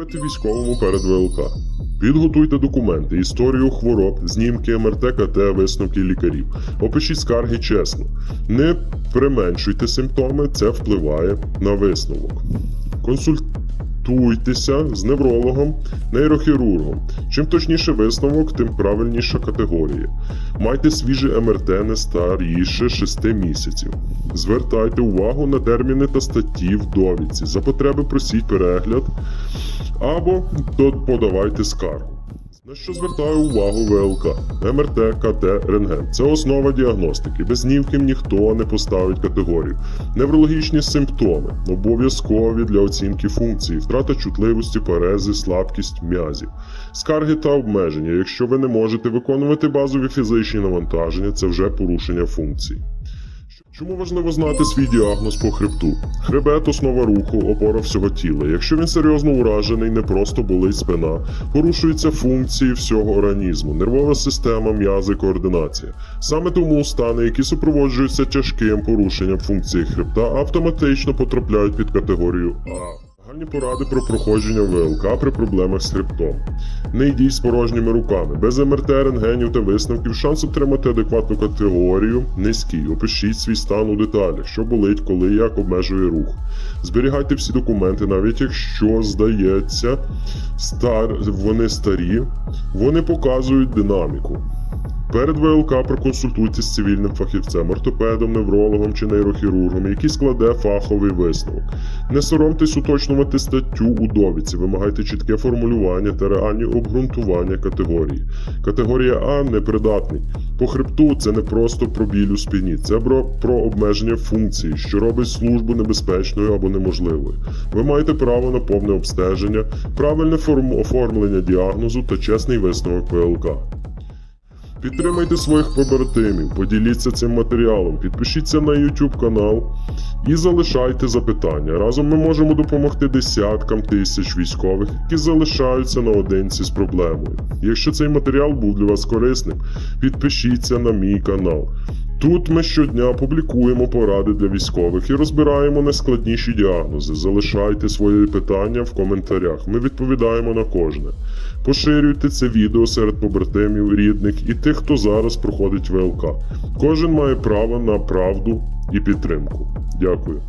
робити військовому перед ВЛК? Підготуйте документи, історію хвороб, знімки МРТ, КТ, висновки лікарів. Опишіть скарги чесно. Не применшуйте симптоми, це впливає на висновок. Консультуйтеся з неврологом, нейрохірургом. Чим точніше висновок, тим правильніша категорія. Майте свіже МРТ не старіше 6 місяців. Звертайте увагу на терміни та статті в довідці. За потреби просіть перегляд або подавайте скаргу. На що звертаю увагу ВЛК, МРТ, КТ, рентген. Це основа діагностики. Без знівків ніхто не поставить категорію. Неврологічні симптоми обов'язкові для оцінки функції, втрата чутливості, парези, слабкість м'язів, скарги та обмеження. Якщо ви не можете виконувати базові фізичні навантаження, це вже порушення функцій. Чому важливо знати свій діагноз по хребту? Хребет основа руху, опора всього тіла. Якщо він серйозно уражений, не просто болить спина, порушуються функції всього організму, нервова система, м'язи, координація. Саме тому стани, які супроводжуються тяжким порушенням функції хребта, автоматично потрапляють під категорію А. Загальні поради про проходження ВЛК при проблемах з хребтом. Не йдіть з порожніми руками. Без МРТ, рентгенів та висновків шанс отримати адекватну категорію низький. Опишіть свій стан у деталях, що болить, коли як обмежує рух. Зберігайте всі документи, навіть якщо здається, стар... вони старі, вони показують динаміку. Перед ВЛК проконсультуйтесь з цивільним фахівцем, ортопедом, неврологом чи нейрохірургом, який складе фаховий висновок. Не соромтесь уточнювати статтю у довідці, вимагайте чітке формулювання та реальні обґрунтування категорії. Категорія А непридатний. По хребту це не просто про біль у спині, це про, обмеження функції, що робить службу небезпечною або неможливою. Ви маєте право на повне обстеження, правильне форм- оформлення діагнозу та чесний висновок ВЛК. Підтримайте своїх побратимів, поділіться цим матеріалом, підпишіться на YouTube канал і залишайте запитання. Разом ми можемо допомогти десяткам тисяч військових, які залишаються наодинці з проблемою. Якщо цей матеріал був для вас корисним, підпишіться на мій канал. Тут ми щодня публікуємо поради для військових і розбираємо найскладніші діагнози. Залишайте свої питання в коментарях. Ми відповідаємо на кожне. Поширюйте це відео серед побратимів, рідних і тих, хто зараз проходить ВЛК. Кожен має право на правду і підтримку. Дякую.